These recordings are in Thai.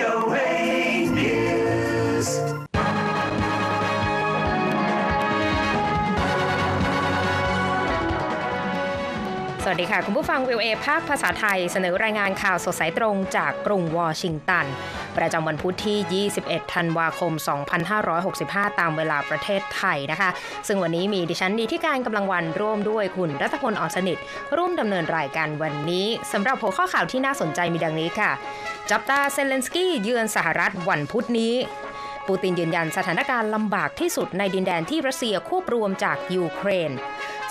VOA News. สวัสดีค่ะ คุณผู้ฟังวิวเอภาคภาษาไทยเสนอรายงานข่าวสดสายตรงจากกรุงวอชิงตัน ประจำวันพุธที่ 21 ธันวาคม 2565 ตามเวลาประเทศไทยนะคะ ซึ่งวันนี้มีดิฉันดีที่การกำลังวันร่วมด้วยคุณรัตพลอ่อนสนิท ร่วมดำเนินรายการวันนี้สำหรับหัวข้อข่าวที่น่าสนใจมีดังนี้ค่ะ จับตาเซเลนสกี้เยือนสหรัฐวันพุธนี้ปูตินยืนยันสถานการณ์ลำบากที่สุดในดินแดนที่รัสเซียควบรวมจากยูเครน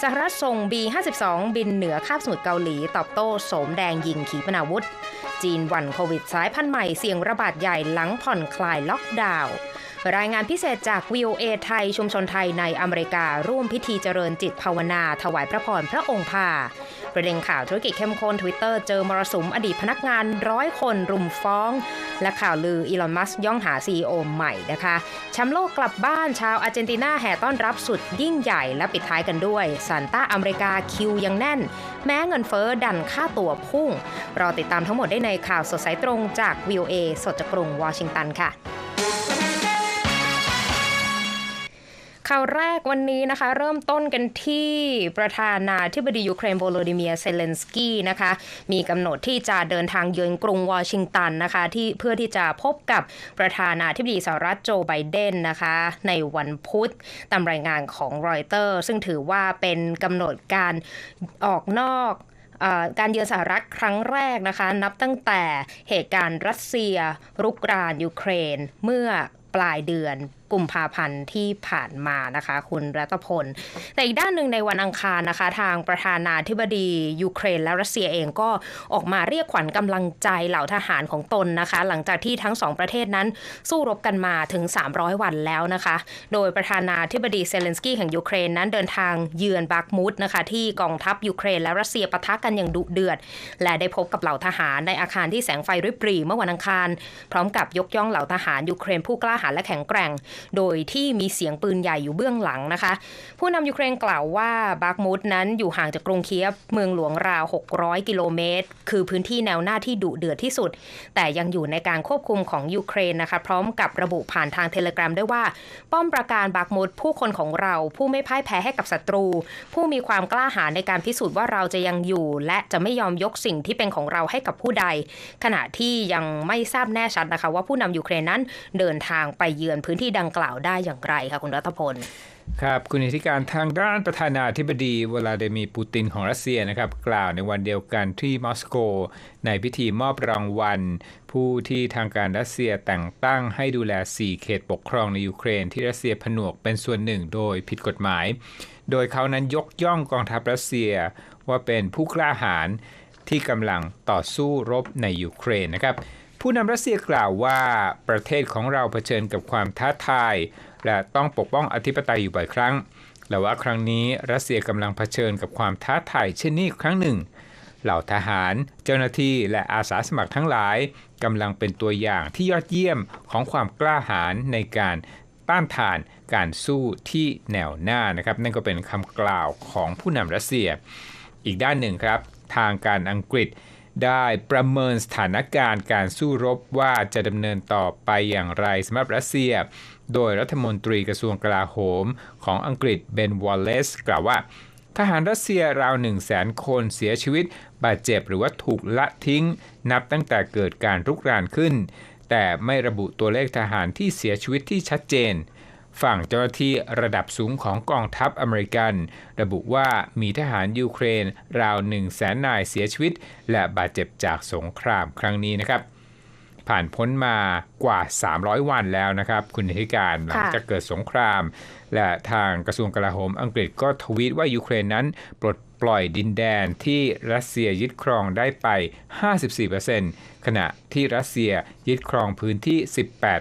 สหรัฐส่ง B52 บินเหนือคาบสมุทรเกาหลีตอบโต้โสมแดงยิงขีปนาวุธ จีนหวันโควิดสายพันธุ์ใหม่เสี่ยงระบาดใหญ่หลังผ่อนคลายล็อกดาวน์รายงานพิเศษจาก VOA ไทย ชุมชนไทยในอเมริกา ร่วมพิธีเจริญจิตภาวนา ถวายพระพรพระองค์พา ประเด็นข่าวธุรกิจเข้มข้น Twitter เจอมรสุมอดีตพนักงานร้อยคนรุมฟ้อง และข่าวลืออีลอนมัสย่องหา CEO ใหม่นะคะแชมป์โลกกลับบ้านชาวอาร์เจนตินาแห่ต้อนรับสุดยิ่งใหญ่และปิดท้ายกันด้วยซานต้าอเมริกาคิวยังแน่น แม้เงินเฟ้อดันค่าตัวพุ่ง รอติดตามทั้งหมดได้ในข่าวสดสายตรงจาก VOA สดจากกรุงวอชิงตันค่ะ ข่าวแรกวันนี้นะคะ เริ่มต้นกันที่ประธานาธิบดียูเครนโวโลดิเมียเซเลนสกี้นะคะ มีกำหนดที่จะเดินทางเยือนกรุงวอชิงตันนะคะ ที่เพื่อที่จะพบกับประธานาธิบดีสหรัฐโจไบเดนนะคะ ในวันพุธตามรายงานของรอยเตอร์ ซึ่งถือว่าเป็นกำหนดการออกนอกการเยือนสหรัฐครั้งแรกนะคะ นับตั้งแต่เหตุการณ์รัสเซียรุกรานยูเครนเมื่อปลายเดือน กุมภาพันธ์ที่ผ่านมานะคะ คุณรัตพล แต่อีกด้านหนึ่งในวันอังคารนะคะ ทางประธานาธิบดียูเครนและรัสเซียเองก็ออกมาเรียกขวัญกำลังใจเหล่าทหารของตนนะคะ หลังจากที่ทั้งสองประเทศนั้นสู้รบกันมาถึง 300 วันแล้วนะคะ โดยประธานาธิบดีเซเลนสกี้แห่งยูเครนนั้นเดินทางเยือนบาร์กมุดนะคะ ที่กองทัพยูเครนและรัสเซียปะทะกันอย่างดุเดือด และได้พบกับเหล่าทหารในอาคารที่แสงไฟริบหรี่เมื่อวันอังคาร พร้อมกับยกย่องเหล่าทหารยูเครนผู้กล้าหาญและแข็งแกร่งโดยที่มีเสียงปืนใหญ่อยู่เบื้องหลังนะคะ ผู้นำยูเครนกล่าวว่าบากมุดนั้นอยู่ห่างจากกรุงเคียฟเมืองหลวงราว 600 กิโลเมตร คือพื้นที่แนวหน้าที่ดุเดือดที่สุด แต่ยังอยู่ในการควบคุมของยูเครนนะคะ พร้อมกับระบุผ่านทางเทเลกราฟด้วยว่า ป้อมปราการบากมุดผู้คนของเราผู้ไม่พ่ายแพ้ให้กับศัตรู ผู้มีความกล้าหาญในการพิสูจน์ว่าเราจะยังอยู่ และจะไม่ยอมยกสิ่งที่เป็นของเราให้กับผู้ใด ขณะที่ยังไม่ทราบแน่ชัดนะคะ ว่าผู้นำยูเครนนั้นเดินทางไปเยือนพื้นที่ดังกล่าวได้อย่างไรคะคุณรัตพลครับคุณอธิการทางด้านประธานาธิบดีวลาดิมีปูตินของรัสเซียนะครับ กล่าวในวันเดียวกันที่มอสโก ในพิธีมอบรางวัล ผู้ที่ทางการรัสเซียแต่งตั้งให้ดูแล 4 เขตปกครองในยูเครน ที่รัสเซียผนวกเป็นส่วนหนึ่งโดยผิดกฎหมาย โดยเขานั้นยกย่องกองทัพรัสเซียว่าเป็นผู้กล้าหาญที่กำลังต่อสู้รบในยูเครนนะครับ ผู้นำรัสเซียกล่าวว่าประเทศของเราเผชิญกับความท้าทาย และต้องปกป้องอธิปไตยอยู่บ่อยครั้งและว่าครั้งนี้รัสเซียกำลังเผชิญกับความท้าทายเช่นนี้ครั้งหนึ่ง เหล่าทหาร เจ้าหน้าที่และอาสาสมัครทั้งหลายกำลังเป็นตัวอย่างที่ยอดเยี่ยมของความกล้าหาญในการต้านทานการสู้ที่แนวหน้านะครับ นั่นก็เป็นคำกล่าวของผู้นำรัสเซีย อีกด้านหนึ่งครับ ทางการอังกฤษ ได้ประเมินสถานการณ์การสู้รบว่าจะดำเนินต่อไปอย่างไรสำหรับรัสเซีย โดยรัฐมนตรีกระทรวงกลาโหมของอังกฤษเบนวอลเลสกล่าวว่า ทหารรัสเซียราว 1 0 0 0 0แสนคนเสียชีวิต บาดเจ็บหรือว่าถูกละทิ้ง นับตั้งแต่เกิดการรุกรานขึ้น แต่ไม่ระบุตัวเลขทหารที่เสียชีวิตที่ชัดเจน ฝั่งเจ้าหน้าที่ระดับสูงของกองทัพอเมริกัน ระบุว่ามีทหารยูเครนราว1 0 0 0 0แสนนายเสียชีวิต และบาดเจ็บจากสงครามครั้งนี้นะครับ ผ่านพ้นมากว่า 300 วันแล้วนะครับ คุณนิติการหลังจากเกิดสงคราม และทางกระทรวงกลาโหมอังกฤษก็ทวีตว่ายูเครนนั้นปลดปล่อยดินแดนที่รัสเซียยึดครองได้ไป 54%ขณะที่รัสเซียยึดครองพื้นที่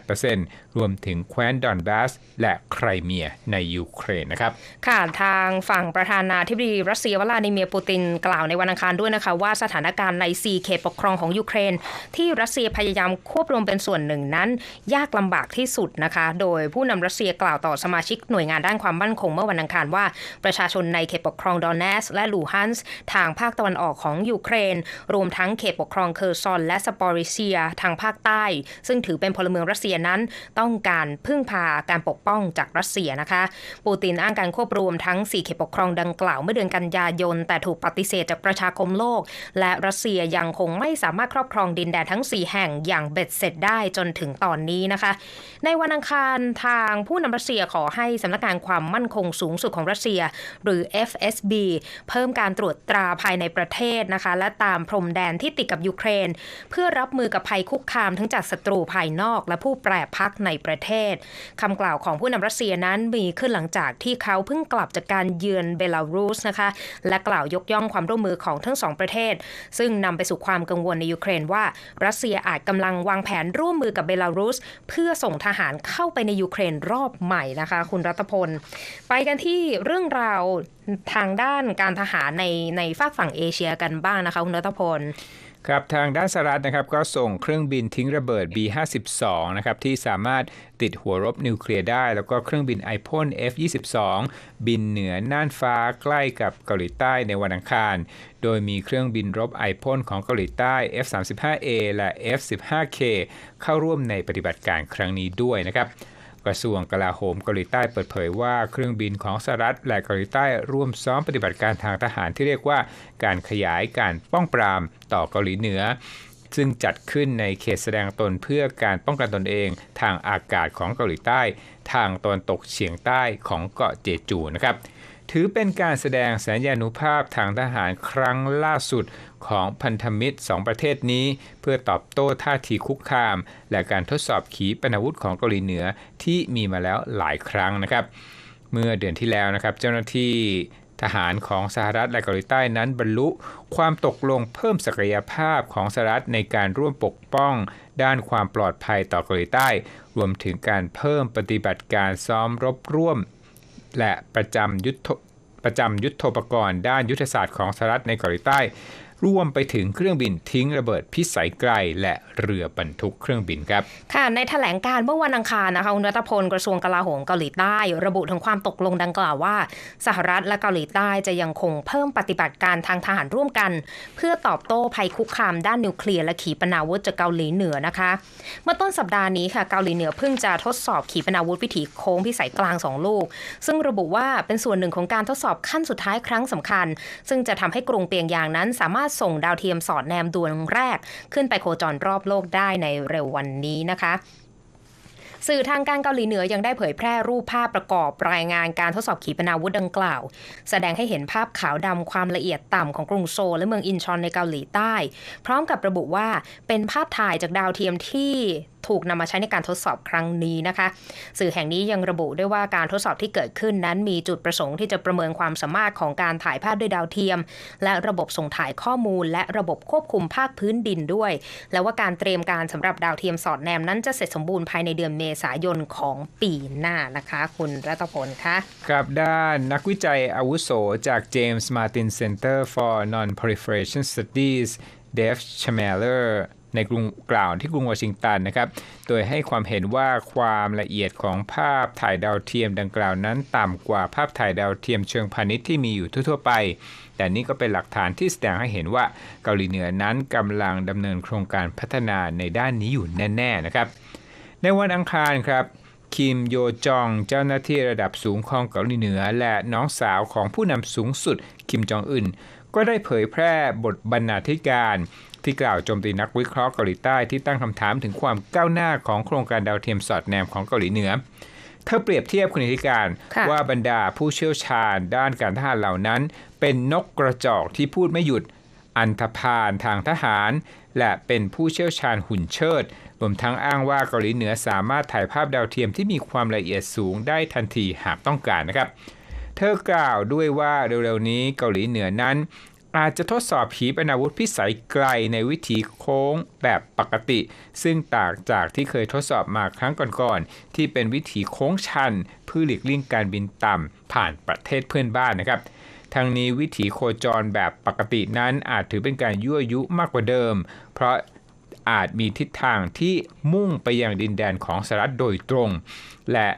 18%รวมถึงแคว้นดอนบาส และไครเมียในยูเครนนะครับ ค่ะทางฝั่งประธานาธิบดีรัสเซียวลาดิเมียร์ปูตินกล่าวในวันอังคารด้วยนะคะ ว่าสถานการณ์ใน4เขตปกครองของยูเครน ที่รัสเซียพยายามควบรวมเป็นส่วนหนึ่งนั้น ยากลำบากที่สุดนะคะ โดยผู้นำรัสเซียกล่าวต่อสมาชิกหน่วยงานด้านความมั่นคงเมื่อวันอังคารว่าประชาชนในเขตปกครองดอนเนสและลูฮันส์ทางภาคตะวันออกของยูเครน รวมทั้งเขตปกครองเคอร์ซอนและสสปอริเซียทางภาคใต้ ซึ่งถือเป็นพลเมืองรัสเซียนั้น ต้องการพึ่งพาการปกป้องจากรัสเซียนะคะปูตินอ้างการควบรวมทั้ง 4 เขตปกครองดังกล่าวเมื่อเดือนกันยายน แต่ถูกปฏิเสธจากประชาคมโลก และรัสเซียยังคงไม่สามารถครอบครองดินแดนทั้ง 4 แห่งอย่างเบ็ดเสร็จได้จนถึงตอนนี้นะคะ ในวันอังคารทางผู้นำรัสเซียขอให้สำนักงานความมั่นคงสูงสุดของรัสเซีย หรือ FSB เพิ่มการตรวจตราภายในประเทศนะคะ และตามพรมแดนที่ติดกับยูเครน เพื่อรับมือกับภัยคุกคามทั้งจากศัตรูภายนอกและผู้แปรพักในประเทศคำกล่าวของผู้นำรัสเซียนั้นมีขึ้นหลังจากที่เขาเพิ่งกลับจากการเยือนเบลารุสนะคะ และกล่าวยกย่องความร่วมมือของทั้งสองประเทศ ซึ่งนำไปสู่ความกังวลในยูเครนว่า รัสเซียอาจกำลังวางแผนร่วมมือกับเบลารุส เพื่อส่งทหารเข้าไปในยูเครนรอบใหม่นะคะ คุณรัตพล ไปกันที่เรื่องราวทางด้านการทหารในในฝากฝั่งเอเชียกันบ้างนะคะคุณรัตพล ครับทางด้านสหรัฐนะครับก็ส่งเครื่องบินทิ้งระเบิด B52 นะครับที่สามารถติดหัวรบนิวเคลียร์ได้ แล้วก็เครื่องบินไอพ่น F22 บินเหนือน่านฟ้าใกล้กับเกาหลีใต้ในวันอังคาร โดยมีเครื่องบินรบไอพ่นของเกาหลีใต้ F35A และ F15K เข้าร่วมในปฏิบัติการครั้งนี้ด้วยนะครับ กระทรวงกลาโหมเกาหลีใต้เปิดเผยว่าเครื่องบินของสหรัฐและเกาหลีใต้ร่วมซ้อมปฏิบัติการทางทหารที่เรียกว่าการขยายการป้องปรามต่อเกาหลีเหนือ ซึ่งจัดขึ้นในเขตแสดงตนเพื่อการป้องกันตนเองทางอากาศของเกาหลีใต้ ทางตอนตกเฉียงใต้ของเกาะเจจูนะครับ ถือเป็นการแสดงสัญญานุภาพทางทหารครั้งล่าสุดของพันธมิตรสองประเทศนี้ เพื่อตอบโต้ท่าทีคุกคาม และการทดสอบขีปนาวุธของเกาหลีเหนือที่มีมาแล้วหลายครั้งนะครับ เมื่อเดือนที่แล้วนะครับเจ้าหน้าที่ทหารของสหรัฐและเกาหลีใต้นั้นบรรลุ ความตกลงเพิ่มศักยภาพของสหรัฐในการร่วมปกป้อง ด้านความปลอดภัยต่อเกาหลีใต้ รวมถึงการเพิ่มปฏิบัติการซ้อมรบร่วม และประจำยุทธประจำยุทโธปกรณ์ด้านยุทธศาสตร์ของสหรัฐในเกาหลีใต้ รวมไปถึงเครื่องบินทิ้งระเบิดพิสัยไกล และเรือบรรทุกเครื่องบินครับ ค่ะ ในแถลงการเมื่อวันอังคารนะคะคุณรัตพลกระทรวงกลาโหมเกาหลีใต้ ระบุถึงความตกลงดังกล่าวว่า สหรัฐและเกาหลีใต้จะยังคงเพิ่มปฏิบัติการทางทหารร่วมกัน เพื่อตอบโต้ภัยคุกคามด้านนิวเคลียร์และขีปนาวุธจากเกาหลีเหนือนะคะ เมื่อต้นสัปดาห์นี้ค่ะเกาหลีเหนือเพิ่งจะทดสอบขีปนาวุธวิถีโค้งพิสัยกลางสองลูก ซึ่งระบุว่าเป็นส่วนหนึ่งของการทดสอบขั้นสุดท้ายครั้งสำคัญ ซึ่งจะทำให้กรุงเปียงยางนั้นสามารถส่งดาวเทียมสอดแนมดวงแรก ขึ้นไปโคจรรอบโลกได้ในเร็ววันนี้นะคะสื่อทางการเกาหลีเหนือยังได้เผยแพร่รูปภาพประกอบรายงานการทดสอบขีปนาวุธดังกล่าว แสดงให้เห็นภาพขาวดำความละเอียดต่ำของกรุงโซลและเมืองอินชอนในเกาหลีใต้ พร้อมกับระบุว่าเป็นภาพถ่ายจากดาวเทียมที่ ถูกนำมาใช้ในการทดสอบครั้งนี้นะคะ สื่อแห่งนี้ยังระบุด้วยว่าการทดสอบที่เกิดขึ้นนั้นมีจุดประสงค์ที่จะประเมินความสามารถของการถ่ายภาพด้วยดาวเทียม และระบบส่งถ่ายข้อมูล และระบบควบคุมภาคพื้นดินด้วย และว่าการเตรียมการสำหรับดาวเทียมสอดแนมนั้นจะเสร็จสมบูรณ์ภายในเดือนเมษายนของปีหน้านะคะ คุณรัตพลคะกับด้านนักวิจัยอาวุโสจาก James Martin Center for Non-Proliferation Studies Dave Schmeller ในกรุงกล่าวที่กรุงวอชิงตันนะครับ โดยให้ความเห็นว่าความละเอียดของภาพถ่ายดาวเทียมดังกล่าวนั้นต่ำกว่าภาพถ่ายดาวเทียมเชิงพาณิชย์ที่มีอยู่ทั่วๆไป แต่นี่ก็เป็นหลักฐานที่แสดงให้เห็นว่าเกาหลีเหนือนั้นกำลังดำเนินโครงการพัฒนาในด้านนี้อยู่แน่ๆนะครับ ในวันอังคารครับคิมโยจองเจ้าหน้าที่ระดับสูงของเกาหลีเหนือ และน้องสาวของผู้นำสูงสุดคิมจองอึนก็ได้เผยแพร่บทบรรณาธิการ ที่กล่าวโจมตีนักวิเคราะห์เกาหลีใต้ที่ตั้งคำถามถึงความก้าวหน้าของโครงการดาวเทียมสอดแนมของเกาหลีเหนือเธอเปรียบเทียบคุณธิการว่าบรรดาผู้เชี่ยวชาญด้านการทหารเหล่านั้น เป็นนกกระจอกที่พูดไม่หยุดอันธพาลทางทหาร และเป็นผู้เชี่ยวชาญหุ่นเชิดรวมทั้งอ้างว่าเกาหลีเหนือสามารถถ่ายภาพดาวเทียมที่มีความละเอียดสูงได้ทันทีหากต้องการนะครับ เธอกล่าวด้วยว่าเร็วๆนี้เกาหลีเหนือนั้น อาจจะทดสอบขีปนาวุธพิสัยไกลในวิถีโค้งแบบปกติ ซึ่งต่างจากที่เคยทดสอบมาครั้งก่อนๆที่เป็นวิถีโค้งชันเพื่อหลีกเลี่ยงการบินต่ำผ่านประเทศเพื่อนบ้านนะครับทั้งนี้วิถีโคจรแบบปกตินั้นอาจถือเป็นการยั่วยุมากกว่าเดิม เพราะอาจมีทิศทางที่มุ่งไปยังดินแดนของสหรัฐโดยตรง และ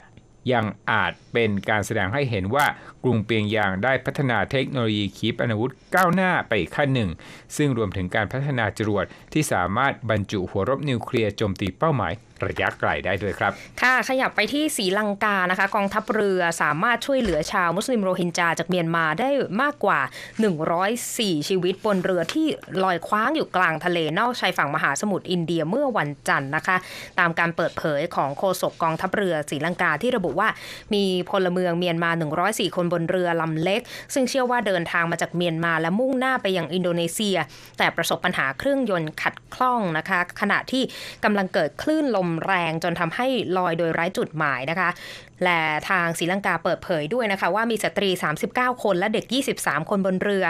ยังอาจเป็นการแสดงให้เห็นว่า กรุงเปียงยางได้พัฒนาเทคโนโลยีขีปนาวุธก้าวหน้าไปอีกขั้นหนึ่ง ซึ่งรวมถึงการพัฒนาจรวดที่สามารถบรรจุหัวรบนิวเคลียร์โจมตีเป้าหมายระยะไกลได้ด้วยครับ ค่ะ ขยับไปที่ศรีลังกานะคะ กองทัพเรือสามารถช่วยเหลือชาวมุสลิมโรฮิงญาจากเมียนมาได้มากกว่า 104 ชีวิตบนเรือที่ลอยคว้างอยู่กลางทะเลนอกชายฝั่งมหาสมุทรอินเดียเมื่อวันจันทร์นะคะ ตามการเปิดเผยของโฆษกกองทัพเรือศรีลังกาที่ระบุว่ามีพลเมืองเมียนมา 104 คนบนเรือลำเล็ก ซึ่งเชื่อว่าเดินทางมาจากเมียนมาและมุ่งหน้าไปยังอินโดนีเซีย แต่ประสบปัญหาเครื่องยนต์ขัดคล่องนะคะ ขณะที่กำลังเกิดคลื่นลมแรงจนทำให้ลอยโดยไร้จุดหมายนะคะและทางศรีลังกาเปิดเผยด้วยนะคะว่ามีสตรี 39 คนและเด็ก 23 คนบนเรือ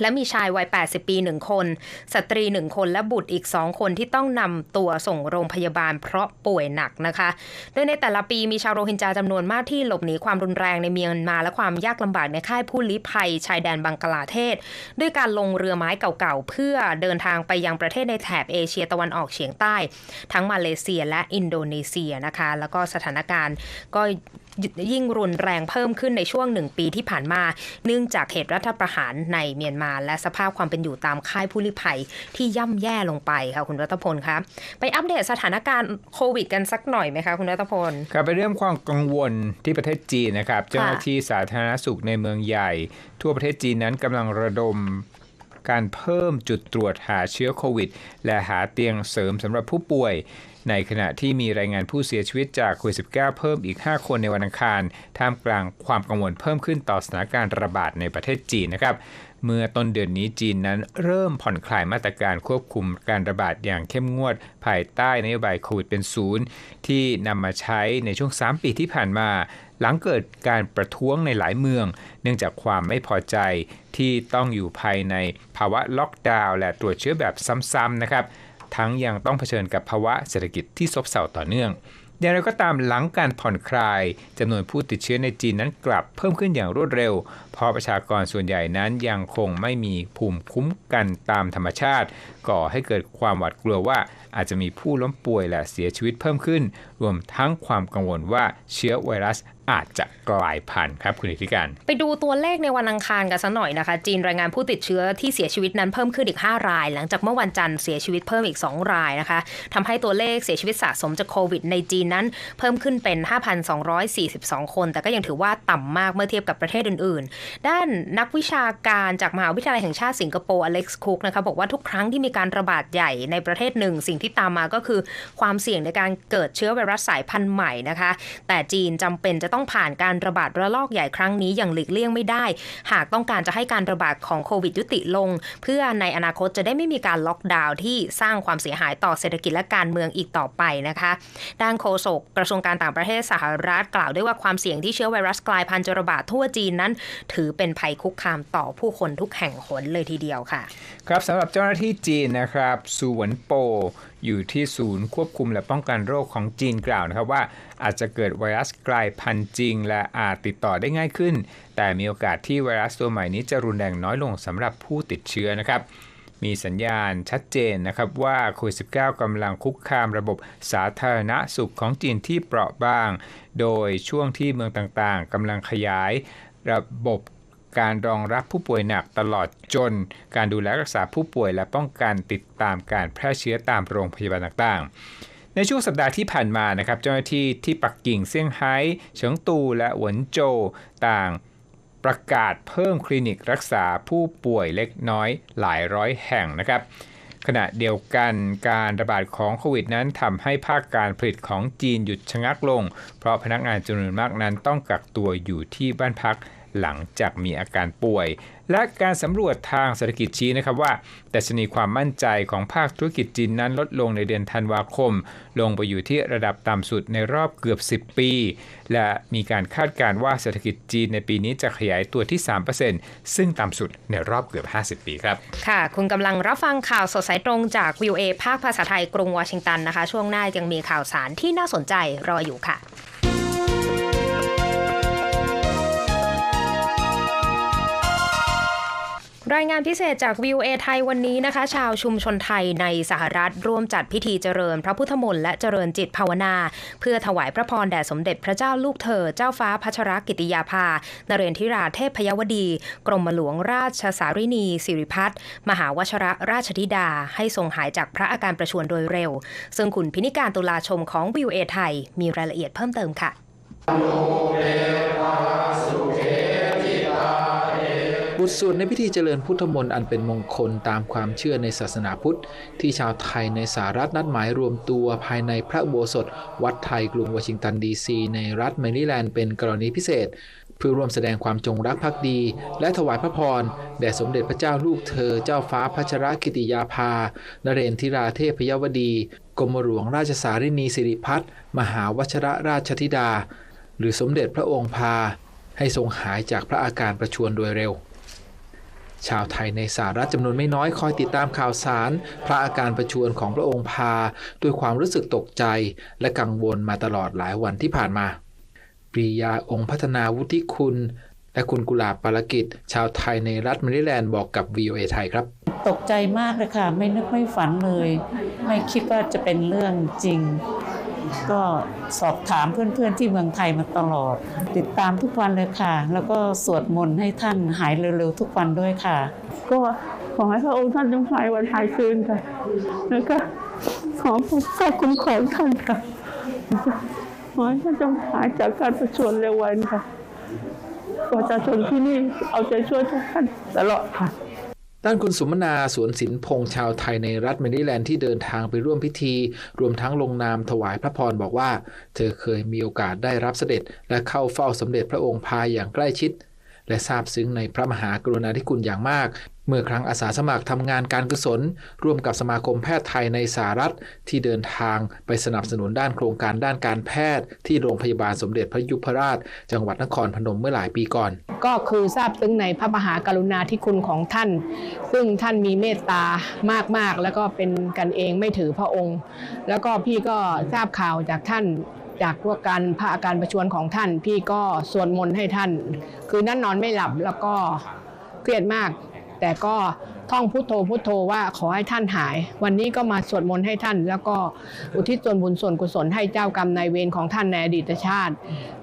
และมีชายวัย 80 ปี1คน สตรี1คนและบุตรอีก2คนที่ต้องนำตัวส่งโรงพยาบาลเพราะป่วยหนักนะคะ โดยในแต่ละปีมีชาวโรฮิงญาจำนวนมากที่หลบหนีความรุนแรงในเมียนมา และความยากลำบากในค่ายผู้ลี้ภัย ชายแดนบังกลาเทศ ด้วยการลงเรือไม้เก่าๆ เพื่อเดินทางไปยังประเทศในแถบเอเชียตะวันออกเฉียงใต้ ทั้งมาเลเซียและอินโดนีเซียนะคะ แล้วก็สถานการณ์ก็ ยิ่งรุนแรงเพิ่มขึ้นในช่วงหนึ่งปีที่ผ่านมา เนื่องจากเหตุรัฐประหารในเมียนมาและสภาพความเป็นอยู่ตามค่ายผู้ลี้ภัยที่ย่ำแย่ลงไปค่ะคุณรัตพลคะไปอัปเดตสถานการณ์โควิดกันสักหน่อยไหมคะคุณรัตพลครับไปเรื่องความกังวลที่ประเทศจีนนะครับ เจ้าหน้าที่สาธารณสุขในเมืองใหญ่ ทั่วประเทศจีนนั้นกำลังระดมการเพิ่มจุดตรวจหาเชื้อโควิด และหาเตียงเสริมสำหรับผู้ป่วยในขณะที่มีรายงานผู้เสียชีวิตจากโควิด -19 เพิ่มอีก 5 คนในวันอังคาร ท่ามกลางความกังวลเพิ่มขึ้นต่อสถานการณ์ระบาดในประเทศจีนนะครับ เมื่อต้นเดือนนี้จีนนั้นเริ่มผ่อนคลายมาตรการควบคุมการระบาดอย่างเข้มงวด ภายใต้นโยบายโควิดเป็นศูนย์ที่นำมาใช้ในช่วง 3 ปีที่ผ่านมาหลังเกิดการประท้วงในหลายเมือง เนื่องจากความไม่พอใจที่ต้องอยู่ภายในภาวะล็อกดาวน์และตรวจเชื้อแบบซ้ำๆนะครับ ทั้งยังต้องเผชิญกับภาวะเศรษฐกิจที่ซบเซาต่อเนื่องอย่างไรก็ตามหลังการผ่อนคลายจำนวนผู้ติดเชื้อในจีนนั้นกลับเพิ่มขึ้นอย่างรวดเร็ว เพราะประชากรส่วนใหญ่นั้นยังคงไม่มีภูมิคุ้มกันตามธรรมชาติ ก่อให้เกิดความหวาดกลัวว่าอาจจะมีผู้ล้มป่วยและเสียชีวิตเพิ่มขึ้น รวมทั้งความกังวลว่าเชื้อไวรัสอาจจะกลายพันธุ์ครับคุณอิทธิการ ไปดูตัวเลขในวันอังคารกันสักหน่อยนะคะ จีนรายงานผู้ติดเชื้อที่เสียชีวิตนั้นเพิ่มขึ้นอีก 5 ราย หลังจากเมื่อวันจันทร์เสียชีวิตเพิ่มอีก 2 รายนะคะทำให้ตัวเลขเสียชีวิตสะสมจากโควิดในจีนนั้น เพิ่มขึ้นเป็น 5,242 คน แต่ก็ยังถือว่าต่ำมากเมื่อเทียบกับประเทศอื่นด้านนักวิชาการจากมหาวิทยาลัยแห่งชาติสิงคโปร์อเล็กซ์คุกนะคะบอกว่าทุกครั้งที่มีการระบาดใหญ่ในประเทศหนึ่ง สิ่งที่ตามมาก็คือความเสี่ยงในการเกิดเชื้อไวรัสสายพันธุ์ใหม่นะคะ แต่จีนจำเป็นจะต้องผ่านการระบาดระลอกใหญ่ครั้งนี้อย่างหลีกเลี่ยงไม่ได้ หากต้องการจะให้การระบาดของโควิดยุติลง เพื่อในอนาคตจะได้ไม่มีการล็อกดาวน์ที่สร้างความเสียหายต่อเศรษฐกิจและการเมืองอีกต่อไปนะคะ ด้านโฆษกกระทรวงการต่างประเทศสหรัฐกล่าวด้วยว่าความเสี่ยงที่เชื้อไวรัสกลายพันธุ์จะระบาดทั่วจีนนั้นถือเป็นภัยคุกคามต่อผู้คนทุกแห่งหนเลยทีเดียวค่ะ ครับสำหรับเจ้าหน้าที่จีนนะครับสูหวนโป อยู่ที่ศูนย์ควบคุมและป้องกันโรคของจีนกล่าวนะครับว่าอาจจะเกิดไวรัสกลายพันธุ์จริง และอาจติดต่อได้ง่ายขึ้น แต่มีโอกาสที่ไวรัสตัวใหม่นี้จะรุนแรงน้อยลงสำหรับผู้ติดเชื้อนะครับมีสัญญาณชัดเจนนะครับว่าโควิด -19 กำลังคุกคามระบบสาธารณสุขของจีนที่เปราะบาง โดยช่วงที่เมืองต่างๆกำลังขยาย ระบบการรองรับผู้ป่วยหนักตลอดจน การดูแลรักษาผู้ป่วยและป้องกันติดตามการแพร่เชื้อตามโรงพยาบาลต่างๆ ในช่วงสัปดาห์ที่ผ่านมานะครับเจ้าหน้าที่ที่ปักกิ่งเซี่ยงไฮ้เฉิงตูและหวนโจวต่างประกาศเพิ่มคลินิกรักษาผู้ป่วยเล็กน้อยหลายร้อยแห่งนะครับ ขณะเดียวกันการระบาดของโควิดนั้นทำให้ภาคการผลิตของจีนหยุดชะงักลง เพราะพนักงานจำนวนมากนั้นต้องกักตัวอยู่ที่บ้านพัก หลังจากมีอาการป่วย และการสำรวจทางเศรษฐกิจชี้นะครับว่าแต่ชนีความมั่นใจของภาคธุรกิจจีนนั้นลดลงในเดือนธันวาคม ลงไปอยู่ที่ระดับต่ำสุดในรอบเกือบ 10 ปี และมีการคาดการณ์ว่าเศรษฐกิจจีนในปีนี้จะขยายตัวที่ 3%ซึ่งต่ำสุดในรอบเกือบ 50 ปีครับ ค่ะ คุณกำลังรับฟังข่าวสดสายตรงจาก VOA ภาคภาษาไทยกรุงวอชิงตันนะคะ ช่วงหน้ายังมีข่าวสารที่น่าสนใจรออยู่ค่ะ รายงานพิเศษจากวิวเอไทยวันนี้นะคะ ชาวชุมชนไทยในสหรัฐร่วมจัดพิธีเจริญ พระพุทธมนต์และเจริญจิตภาวนา เพื่อถวายพระพรแด่สมเด็จพระเจ้าลูกเธอ เจ้าฟ้าพัชรกิติยาภานเรนทิราเทพพยวดี กรมหลวงราชสารินี สิริพัฒน์มหาวชระราชธิดา ให้ทรงหายจากพระอาการประชวรโดยเร็ว ซึ่งคุณพินิการตุลาชมของวิวเอไทยมีรายละเอียดเพิ่มเติมค่ะ บทสวดในพิธีเจริญพุทธมนต์อันเป็นมงคลตามความเชื่อในศาสนาพุทธ ที่ชาวไทยในสหรัฐนัดหมายรวมตัวภายในพระอุโบสถวัดไทยกรุงวอชิงตันดีซี ในรัฐแมริแลนด์เป็นกรณีพิเศษ เพื่อร่วมแสดงความจงรักภักดี และถวายพระพรแด่สมเด็จพระเจ้าลูกเธอ เจ้าฟ้าพัชรกิติยาภานเรนทิราเทพยวดีกรมหลวงราชสารินีสิริพัฒน์มหาวชระราชธิดา หรือสมเด็จพระองค์พาให้ทรงหายจากพระอาการประชวรโดยเร็ว ชาวไทยในสหรัฐจำนวนไม่น้อยคอยติดตามข่าวสาร พระอาการประชวรของพระองค์พา ด้วยความรู้สึกตกใจ และกังวลมาตลอดหลายวันที่ผ่านมา ปรียาองค์พัฒนาวุฒิคุณ และคุณกุลาบปารกิจ ชาวไทยในรัฐแมริแลนด์บอกกับ VOA ไทยครับ ตกใจมากเลยค่ะ ไม่นึกไม่ฝันเลย ไม่คิดว่าจะเป็นเรื่องจริง ก็สอบถามเพื่อนๆที่เมืองไทยมาตลอด ติดตามทุกวันเลยค่ะ แล้วก็สวดมนต์ให้ท่านหายเร็วๆทุกวันด้วยค่ะ ก็ขอให้พระองค์ท่านจงหายวันหายคืนค่ะแล้วก็ขอพระเจ้าคุ้มครองท่านค่ะขอให้ท่านจงหายจากการประชวรเร็ววันค่ะประชาชนที่นี่เอาใจช่วยทุกท่านตลอดค่ะ ด้านคุณสุมนาสวนสินพงษ์ชาวไทยในรัฐแมริแลนด์ที่เดินทางไปร่วมพิธี รวมทั้งลงนามถวายพระพรบอกว่า เธอเคยมีโอกาสได้รับเสด็จ และเข้าเฝ้าสมเด็จพระองค์พายอย่างใกล้ชิด และซาบซึ้งในพระมหากรุณาธิคุณอย่างมาก เมื่อครั้งอาสาสมัครทำงานการกุศล ร่วมกับสมาคมแพทย์ไทยในสหรัฐ ที่เดินทางไปสนับสนุนด้านโครงการด้านการแพทย์ ที่โรงพยาบาลสมเด็จพระยุพราช จังหวัดนครพนมเมื่อหลายปีก่อน ก็คือทราบซึ้งในพระมหากรุณาธิคุณของท่าน ซึ่งท่านมีเมตตามากๆ แล้วก็เป็นกันเองไม่ถือพระองค์ แล้วก็พี่ก็ทราบข่าวจากท่านจากพวกการพระอาการประชวรของท่าน พี่ก็สวดมนต์ให้ท่าน คือนั่นนอนไม่หลับแล้วก็เครียดมาก แต่ก็ท่องพุทโธพุทโธว่าขอให้ท่านหาย วันนี้ก็มาสวดมนต์ให้ท่าน แล้วก็อุทิศส่วนบุญส่วนกุศลให้เจ้ากรรมนายเวรของท่านในอดีตชาติ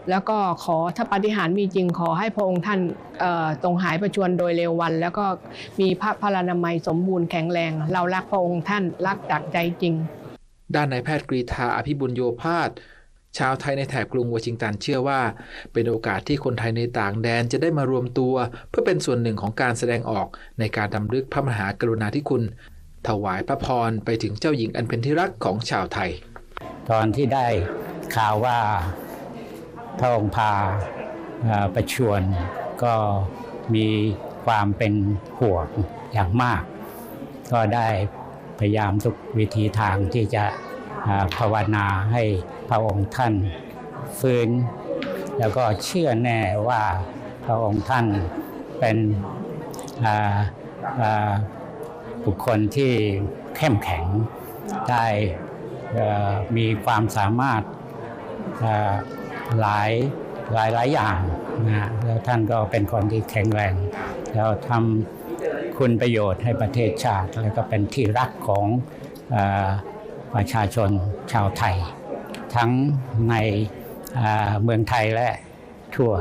แล้วก็ขอถ้าปฏิหารมีจริงขอให้พระองค์ท่านตรงหายประชวรโดยเร็ววัน แล้วก็มีพระพลานามัยสมบูรณ์แข็งแรง เรารักพระองค์ท่านรักจากใจจริง ด้านนายแพทย์กรีธาอภิบุญโยภาส ชาวไทยในแถบกรุงวอชิงตันเชื่อว่า เป็นโอกาสที่คนไทยในต่างแดนจะได้มารวมตัว เพื่อเป็นส่วนหนึ่งของการแสดงออกในการดำลึกพระมหากรุณาธิคุณ ถวายพระพรไปถึงเจ้าหญิงอันเป็นที่รักของชาวไทย ตอนที่ได้ข่าวว่าพระองค์พาประชวรก็มีความเป็นห่วงอย่างมาก ก็ได้พยายามทุกวิธีทางที่จะ ภาวนาให้พระองค์ท่านฟื้น แล้วก็เชื่อแน่ว่าพระองค์ท่านเป็นบุคคลที่เข้มแข็งได้มีความสามารถหลายหลายหลายอย่างนะแล้วท่านก็เป็นคนที่แข็งแรง แล้วทำคุณประโยชน์ให้ประเทศชาติ แล้วก็เป็นที่รักของ ประชาชนชาวไทย ทั้งในเมืองไทยและทั่ว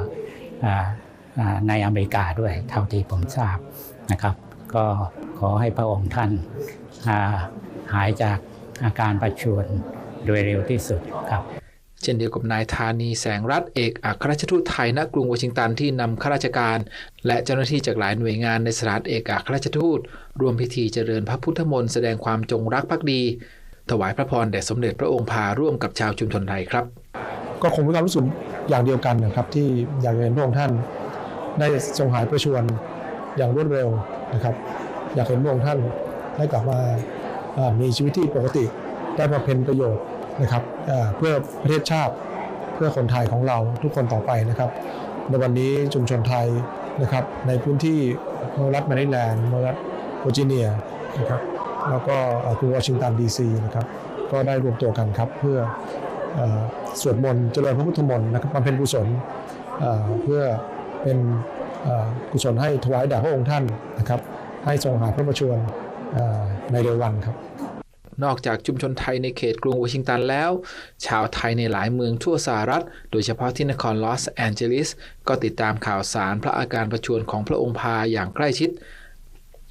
ในอเมริกาด้วยเท่าที่ผมทราบนะครับ ก็ขอให้พระองค์ท่านาหายจากอาการประชวรโดยเร็วที่สุดครับเช่นเดียวกับนายธานีแสงรัฐเอกอัครราชทูตไทยณกรุงวอชิงตันที่นำข้าราชการ และเจ้าหน้าที่จากหลายหน่วยงานในสถานเอกอัครราชทูตร่วมพิธีเจริญพระพุทธมนต์แสดงความจงรักภักดี ถวายพระพรแด่สมเด็จพระองค์พาร่วมกับชาวชุมชนไทยครับ ก็คงเป็นความรู้สึกอย่างเดียวกันนะครับ ที่อยากเห็นพระองค์ท่าน ได้ทรงหายประชวรอย่างรวดเร็วนะครับ อยากเห็นพระองค์ท่านได้กลับมามีชีวิตที่ปกติได้มาเป็นประโยชน์นะครับเพื่อประเทศชาติเพื่อคนไทยของเราทุกคนต่อไปนะครับ ในวันนี้ชุมชนไทยนะครับในพื้นที่มรัฐแมริแลนด์มรัฐเวอร์จิเนียนะครับ แล้วก็กรุงวอชิงตันดีซีนะครับก็ได้รวมตัวกันครับเพื่อออสวดมนต์เจริญพระพุทธมนต์นะครับบำเพ็ญกุศลเพื่อเป็นกุศลให้ถวายแด่พระองค์ท่านนะครับ ให้ทรงหาพระประชวรในเร็ววันครับ นอกจากชุมชนไทยในเขตกรุงวอชิงตันแล้ว ชาวไทยในหลายเมืองทั่วสหรัฐ โดยเฉพาะที่นครลอสแอนเจลิส ก็ติดตามข่าวสารพระอาการประชวรของพระองค์พาอย่างใกล้ชิด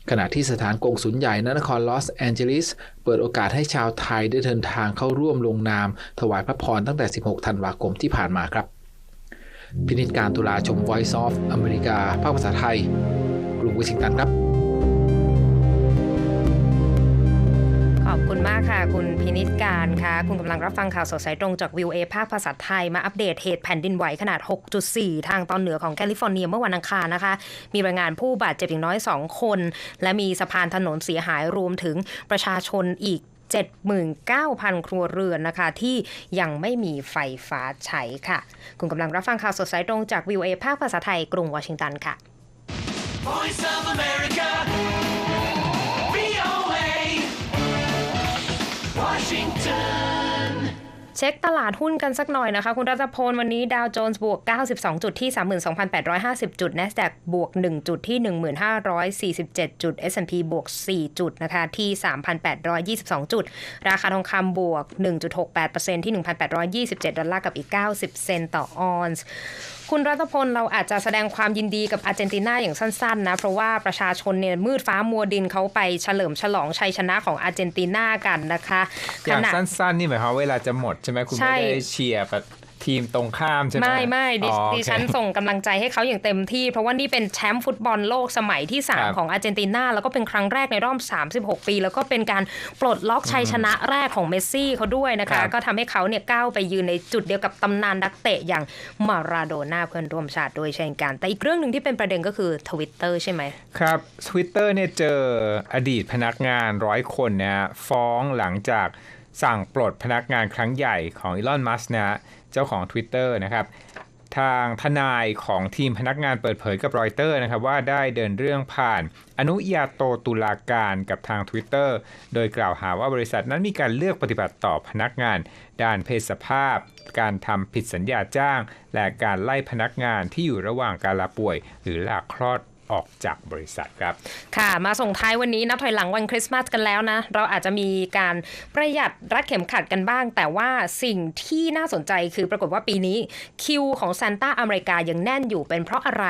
ขณะที่สถานกงสุลใหญ่นนครลอสแอนเจลิสเปิดโอกาสให้ชาวไทยได้เดินทางเข้าร่วมลงนาม ถวายพระพรตั้งแต่ 16 ธันวาคมที่ผ่านมาครับ พินิจการตุลาชม Voice of อเมริกาภาคภาษาไทย กรุงวอชิงตันครับากค่ะ คุณพินิจการค่ะคุณกำลังรับฟังข่าวสดสายตรงจากวิวเอภาคภาษาไทยมาอัปเดตเหตุแผ่นดินไหวขนาด 6.4 ทางตอนเหนือของแคลิฟอร์เนียเมื่อวันอังคารนะคะ มีรายงานผู้บาดเจ็บอย่างน้อย 2 คน และมีสะพานถนนเสียหายรวมถึงประชาชนอีก79,000 ครัวเรือนนะคะ ที่ยังไม่มีไฟฟ้าใช้ค่ะ คุณกำลังรับฟังข่าวสดสายตรงจากวิวเอภาคภาษาไทยกรุงวอชิงตันค่ะ Voice of America. Washington. เช็คตลาดหุ้นกันสักหน่อยนะคะ คุณรัตพลวันนี้ดาวโจนส์บวก 92 จุดที่ 32,850 จุด NASDAQ บวก 1 จุดที่ 1547 จุด S&P บวก 4 จุดนะคะที่ 3,822 จุด ราคาทองคำบวก 1.68%ที่ 1,827 ดอลลาร์กับอีก 90 เซนต์ต่อออนซ์ คุณรัตพลเราอาจจะแสดงความยินดีกับอาร์เจนตินาอย่างสั้นๆนะ เพราะว่าประชาชนเนี่ยมืดฟ้ามัวดินเขาไปเฉลิมฉลองชัยชนะของอาร์เจนตินากันนะคะอย่างขณะสั้นๆนี่หมายความว่าเวลาจะหมดใช่ไหมคุณใช่ไม่ได้เชียร์แบบ ทีมตรงข้ามใช่ไหมไม่ไม่ดิอ๋อดิฉันโอเคส่งกำลังใจให้เขาอย่างเต็มที่ เพราะว่านี่เป็นแชมป์ฟุตบอลโลกสมัยที่ครับ3ของอาร์เจนตินา แล้วก็เป็นครั้งแรกในรอบ 36 ปี แล้วก็เป็นการปลดล็อกชัยชนะแรกของเมสซี่เขาด้วยนะครัคะบก็ทำให้เขาเนี่ยก้าวไปยืนในจุดเดียวกับตำนานนักเตะอย่างมาราโดน่าเพื่อนร่วมชาติด้วยเช่นกัน แต่อีกเรื่องหนึ่งที่เป็นประเด็นก็คือ Twitter ใช่ไหมครับ Twitter เนี่ยเจออดีตพนักงานร้อยคนนะฮะฟ้องหลังจากสั่งปลดพนักงานครั้งใหญ่ของอีลอน มัสนะฮะ เจ้าของ Twitter นะครับทางทนายของทีมพนักงานเปิดเผยกับรอยเตอร์นะครับว่าได้เดินเรื่องผ่าน อนุญาโตตุลาการกับทาง Twitter โดยกล่าวหาว่าบริษัทนั้นมีการเลือกปฏิบัติต่อพนักงาน ด้านเพศสภาพ การทำผิดสัญญาจ้าง และการไล่พนักงานที่อยู่ระหว่างการลาป่วย หรือลาคลอด ออกจากบริษัทครับ ค่ะ มาส่งท้ายวันนี้นับถอยหลังวันคริสต์มาสกันแล้วนะ เราอาจจะมีการประหยัดรัดเข็มขัดกันบ้าง แต่ว่าสิ่งที่น่าสนใจคือปรากฏว่าปีนี้ คิวของซานต้าอเมริกายังแน่นอยู่เป็นเพราะอะไร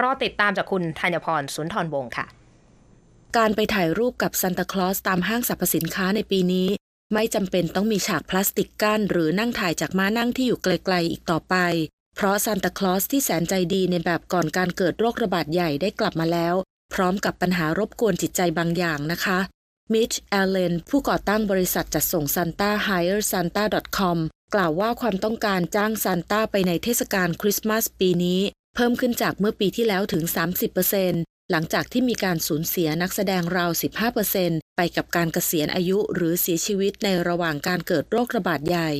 รอติดตามจากคุณธัญพรสุนทรวงศ์ค่ะ การไปถ่ายรูปกับซานตาคลอสตามห้างสรรพสินค้าในปีนี้ ไม่จำเป็นต้องมีฉากพลาสติกกั้นหรือนั่งถ่ายจากม้านั่งที่อยู่ไกล ๆ อีกต่อไป เพราะซานตาคลอสที่แสนใจดีในแบบก่อนการเกิดโรคระบาดใหญ่ได้กลับมาแล้ว พร้อมกับปัญหารบกวนจิตใจบางอย่างนะคะมิชแอลเลนผู้ก่อตั้งบริษัทจัดส่ง Santa Hire Santa com กล่าวว่าความต้องการจ้างซานต้าไปในเทศกาลคริสต์มาสปีนี้ เพิ่มขึ้นจากเมื่อปีที่แล้วถึง 30%หลังจากที่มีการสูญเสียนักแสดงราว 15%ไปกับการเกษียณอายุหรือเสียชีวิตในระหว่างการเกิดโรคระบาดใหญ่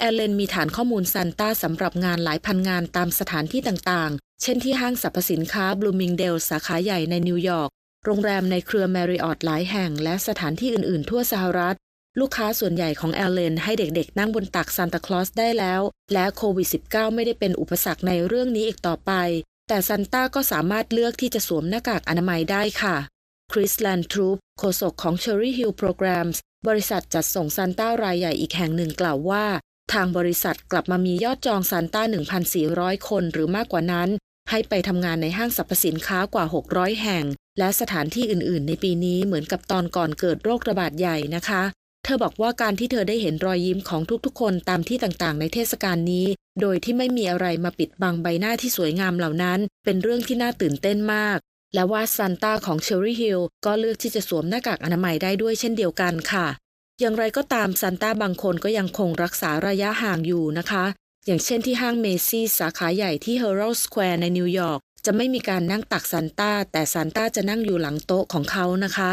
แอลเลนมีฐานข้อมูลซานต้าสำหรับงานหลายพันงานตามสถานที่ต่างๆ เช่นที่ห้างสรรพสินค้าบลูมิงเดลสาขาใหญ่ในนิวยอร์ก โรงแรมในเครือแมริออตหลายแห่ง และสถานที่อื่นๆ ทั่วสหรัฐ ลูกค้าส่วนใหญ่ของแอลเลนให้เด็กๆ นั่งบนตักซานตาคลอสได้แล้ว และโควิด -19 ไม่ได้เป็นอุปสรรคในเรื่องนี้อีกต่อไป แต่ซันต้าก็สามารถเลือกที่จะสวมหน้ากากอนามัยได้ค่ะคริสแลนทรูปโฆษกของ Cherry Hill Programs บริษัทจัดส่งซานต้ารายใหญ่อีกแห่งหนึ่งกล่าวว่า ทางบริษัทกลับมามียอดจองซานต้า 1,400 คนหรือมากกว่านั้น ให้ไปทำงานในห้างสรรพสินค้ากว่า 600 แห่ง และสถานที่อื่น ๆ ในปีนี้เหมือนกับตอนก่อนเกิดโรคระบาดใหญ่นะคะ เธอบอกว่าการที่เธอได้เห็นรอยยิ้มของทุก ๆ คนตามที่ต่างๆ ในเทศกาลนี้ โดยที่ไม่มีอะไรมาปิดบังใบหน้าที่สวยงามเหล่านั้น เป็นเรื่องที่น่าตื่นเต้นมาก และว่าซานต้าของเชอรี่ฮิลก็เลือกที่จะสวมหน้ากากอนามัยได้ด้วยเช่นเดียวกันค่ะ อย่างไรก็ตามซานต้าบางคนก็ยังคงรักษาระยะห่างอยู่นะคะ อย่างเช่นที่ห้างเมซี่สาขาใหญ่ที่ Herald Square ในนิวยอร์กจะไม่มีการนั่งตักซานต้า แต่ซานต้าจะนั่งอยู่หลังโต๊ะของเขานะคะ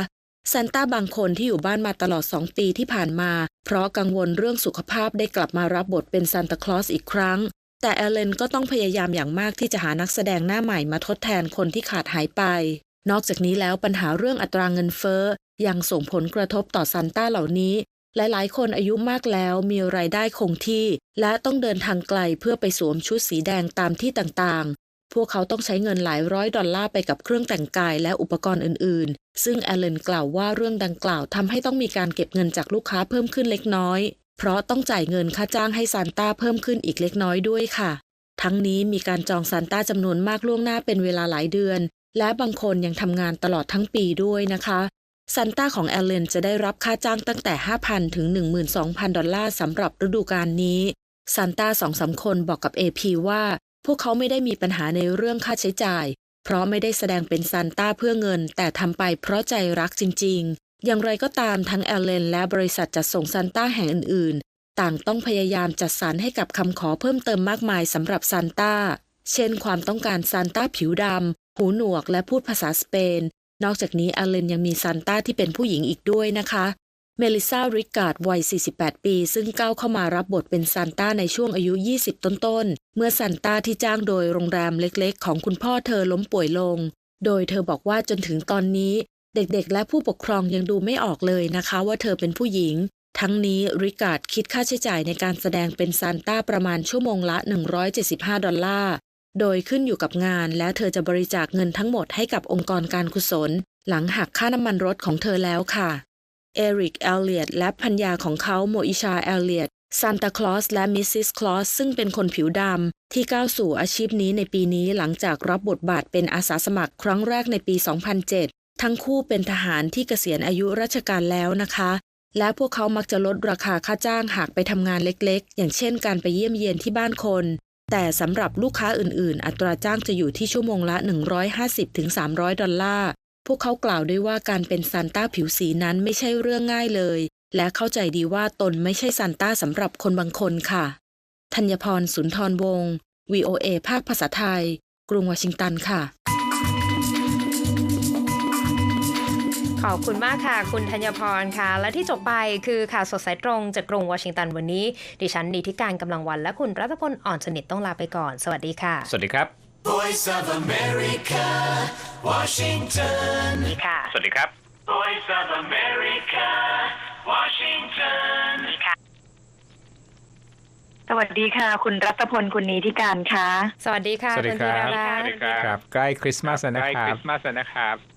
ซานต้าบางคนที่อยู่บ้านมาตลอด 2 ปีที่ผ่านมา เพราะกังวลเรื่องสุขภาพได้กลับมารับบทเป็นซานตาคลอสอีกครั้ง แต่แอเลนก็ต้องพยายามอย่างมากที่จะหานักแสดงหน้าใหม่มาทดแทนคนที่ขาดหายไป นอกจากนี้แล้วปัญหาเรื่องอัตราเงินเฟ้อ ยังส่งผลกระทบต่อซานต้าเหล่านี้ หลายๆ คนอายุมากแล้วมีรายได้คงที่ และต้องเดินทางไกลเพื่อไปสวมชุดสีแดงตามที่ต่างๆ พวกเขาต้องใช้เงินหลายร้อยดอลลาร์ไปกับเครื่องแต่งกายและอุปกรณ์อื่นๆ ซึ่งแอลเลนกล่าวว่าเรื่องดังกล่าวทำให้ต้องมีการเก็บเงินจากลูกค้าเพิ่มขึ้นเล็กน้อย เพราะต้องจ่ายเงินค่าจ้างให้ซานต้าเพิ่มขึ้นอีกเล็กน้อยด้วยค่ะ ทั้งนี้มีการจองซานต้าจำนวนมากล่วงหน้าเป็นเวลาหลายเดือนและบางคนยังทำงานตลอดทั้งปีด้วยนะคะ ซันต้าของแอลเลนจะได้รับค่าจ้างตั้งแต่ 5,000 ถึง 12,000 ดอลลาร์สำหรับฤดูกาลนี้ซันต้าสองสามคนบอกกับ AP ว่า พวกเขาไม่ได้มีปัญหาในเรื่องค่าใช้จ่าย เพราะไม่ได้แสดงเป็นซานต้าเพื่อเงิน แต่ทำไปเพราะใจรักจริง ๆ อย่างไรก็ตามทั้งแอลเลนและบริษัทจัดส่งซานต้าแห่งอื่น ๆ ต่างต้องพยายามจัดสรรให้กับคำขอเพิ่มเติมมากมายสำหรับซานต้า เช่น ความต้องการซานต้าผิวดำหูหนวกและพูดภาษาสเปน นอกจากนี้อเลนยังมีซานต้าที่เป็นผู้หญิงอีกด้วยนะคะ เมลิซาริการ์ดวัย 48 ปี ซึ่งก้าวเข้ามารับบทเป็นซานต้าในช่วงอายุ 20 ต้นๆ เมื่อซานต้าที่จ้างโดยโรงแรมเล็กๆ ของคุณพ่อเธอล้มป่วยลง โดยเธอบอกว่าจนถึงตอนนี้ เด็กๆ และผู้ปกครองยังดูไม่ออกเลยนะคะ ว่าเธอเป็นผู้หญิง ทั้งนี้ริการ์ดคิดค่าใช้จ่ายในการแสดงเป็นซานต้าประมาณชั่วโมงละ 175 ดอลลาร์ โดยขึ้นอยู่กับงานและเธอจะบริจาคเงินทั้งหมดให้กับองค์กรการกุศล หลังหักค่าน้ำมันรถของเธอแล้วค่ะ เอริกแอลเลียตและพัญญาของเขาโมอิชาแอลเลียตซานตาคลอสและมิสซิสคลอสซึ่งเป็นคนผิวดำ ที่ก้าวสู่อาชีพนี้ในปีนี้หลังจากรับบทบาทเป็นอาสาสมัครครั้งแรกในปี 2007 ทั้งคู่เป็นทหารที่เกษียณอายุราชการแล้วนะคะ และพวกเขามักจะลดราคาค่าจ้างหากไปทำงานเล็กๆ อย่างเช่นการไปเยี่ยมเยียนที่บ้านคน แต่สำหรับลูกค้าอื่นๆ อัตราจ้างจะอยู่ที่ชั่วโมงละ 150-300 ดอลลาร์ พวกเขากล่าวด้วยว่าการเป็นซานต้าผิวสีนั้นไม่ใช่เรื่องง่ายเลย และเข้าใจดีว่าตนไม่ใช่ซานต้าสำหรับคนบางคนค่ะ ธัญพรสุนทรวงศ์ VOA ภาคภาษาไทย กรุงวอชิงตันค่ะ ขอบคุณมากค่ะ คุณธัญพรค่ะ และที่จบไปคือข่าวสดสายตรงจากกรุงวอชิงตันวันนี้ ดิฉันดีทิการกำลังวันและคุณรัตพลอ่อนสนิทต้องลาไปก่อน สวัสดีค่ะ สวัสดีครับ Voice of America, Washington. ดีค่ะ สวัสดีครับ Voice of America, Washington. สวัสดีค่ะ คุณรัตพลคุณนีทิการค่ะ สวัสดีค่ะสวัสดีคุณคธีรับรรัตน์ครับใกล้คริสต์มาสแล้วนะคใกล้รัคบ ริสต์มาสแล้วนะครับ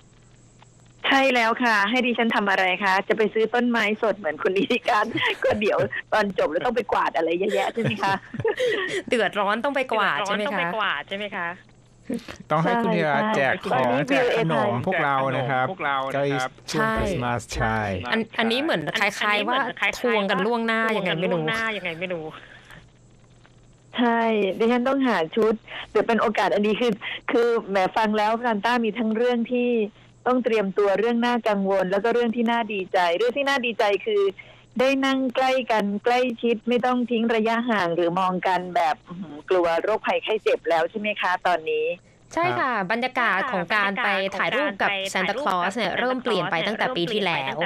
ใช่แล้วค่ะ ให้ดิฉันทำอะไรคะ จะไปซื้อต้นไม้สดเหมือนคุณนีทิการ ก็เดี๋ยวตอนจบแล้วต้องไปกวาดอะไรเยอะแยะใช่ไหมคะเดือดร้อนต้องไปกวาดใช่ไหมต้องคะไปกวาดใช่ไหมคะต้องให้คุณธีรรัตน์แจกขตอนองนี้แจก Bill ขนม Airtime พวกเรานะครับพวกเราใกล้นะครับช่วงใช่คริสต์มาสใช่อันอันนี้เหมือนคล้ายๆว่าทวงกันล่วงหน้ายังไงไม่รู้ทวงกันล่วงหน้ายังไงไม่รู้ใช่ดิฉันต้องหาชุดเดี๋ยวเป็นโอกาสอันนี้คือ คือแหมฟังแล้วซานต้ามีทั้งเรื่องที่ ต้องเตรียมตัวเรื่องน่ากังวล แล้วก็เรื่องที่น่าดีใจ เรื่องที่น่าดีใจคือ ได้นั่งใกล้กันใกล้ชิดไม่ต้องทิ้งระยะห่างหรือมองกันแบบกลัวโรคภัยไข้เจ็บแล้วใช่ไหมคะ ตอนนี้ ใช่ค่ะ บรรยากาศของการไปถ่ายรูปกับซานตาคลอสเนี่ยเริ่มเปลี่ยนไปตั้งแต่ปีที่แล้ว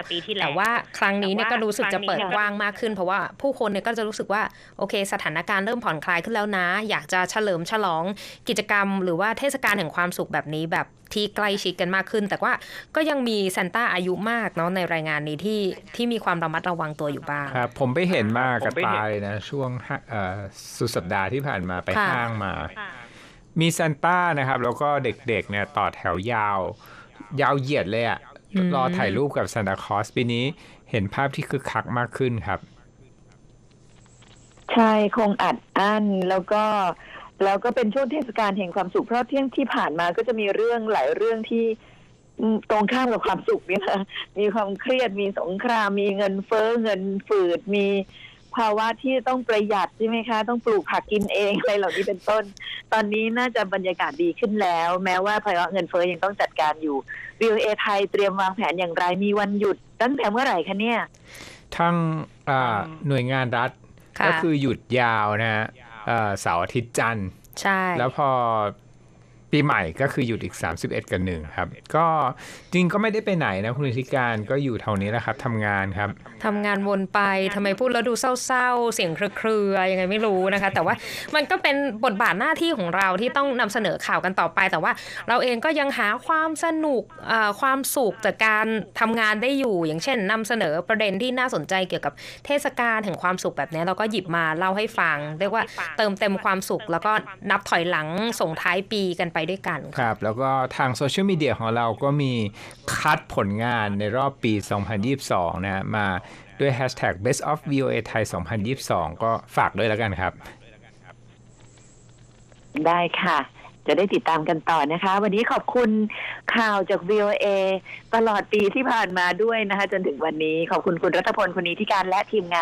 แต่ว่าครั้งนี้เนี่ยก็รู้สึกจะเปิดกว้างมากขึ้น เพราะว่าผู้คนเนี่ยก็จะรู้สึกว่าโอเค สถานการณ์เริ่มผ่อนคลายขึ้นแล้วนะ อยากจะเฉลิมฉลองกิจกรรม หรือว่าเทศกาลแห่งความสุขแบบนี้แบบที่ใกล้ชิดกันมากขึ้น แต่ว่าก็ยังมีซานต้าอายุมากเนาะในรายงานนี้ที่ที่มีความระมัดระวังตัวอยู่บ้างครับผมไปเห็นมากกับผมไปเห็นตาเลยนะช่วงห้าเอ่อสุดสัปดาห์ที่ผ่านมาไปค่ะห้างมา มีซานต้านะครับ แล้วก็เด็กๆเนี่ยต่อแถวยาว ยาวเหยียดเลยอะรอถ่ายรูปกับซานตาคลอสปีนี้เห็นภาพที่คึกคักมากขึ้นครับ ใช่คงอัดอั้นแล้วก็แล้วก็เป็นช่วงเทศกาลแห่งความสุขเพราะเที่ยงที่ผ่านมาก็จะมีเรื่องหลายเรื่องที่อืมตรงข้ามกับความสุขเนี่ยนะมีความเครียดมีสงคราม มีเงินเฟ้อเงินฝืดมี ภาวะที่ต้องประหยัดใช่ไหมคะ ต้องปลูกผักกินเองอะไรเหล่านี้เป็นต้น ตอนนี้น่าจะบรรยากาศดีขึ้นแล้ว แม้ว่าภาวะเงินเฟ้อยังต้องจัดการอยู่วิวเอไทยเตรียมวางแผนอย่างไรมีวันหยุดตั้งแต่เมื่อไหร่คะเนี่ยทั้งอ่าหน่วยงานรัฐค่ะก็คือหยุดยาวนะฮะเอ่อเสาร์อาทิตย์จันทร์ใช่แล้วพอ ปีใหม่ก็คือหยุดอีก 31 กับหนึ่งครับ ก็จริงก็ไม่ได้ไปไหนนะคุณนิติการก็อยู่แถวนี้แหละครับทำงานครับทำงานวนไปทำไมพูดแล้วดูเศร้าๆ เสียงเครือๆยังไงไม่รู้นะคะ แต่ว่ามันก็เป็นบทบาทหน้าที่ของเราที่ต้องนำเสนอข่าวกันต่อไป แต่ว่าเราเองก็ยังหาความสนุกความสุขจากการทำงานได้อยู่ อย่างเช่นนำเสนอประเด็นที่น่าสนใจเกี่ยวกับเทศกาลแห่งความสุขแบบนี้เราก็หยิบมาเล่าให้ฟังเรียกว่าเติมเต็มความสุข แล้วก็นับถอยหลังส่งท้ายปีกันไปด้วยกันครับ แล้วก็ทางโซเชียลมีเดียของเราก็มีคัดผลงานในรอบปี 2022 นะฮะมาด้วย hashtag best of voa thai 2022 ก็ฝากด้วยแล้วกันครับ ได้ค่ะ จะได้ติดตามกันต่อนะคะ วันนี้ขอบคุณข่าวจาก VOA ตลอดปีที่ผ่านมาด้วยนะคะ จนถึงวันนี้ขอบคุณคุณรัตพลคุณนิติการและทีมงาน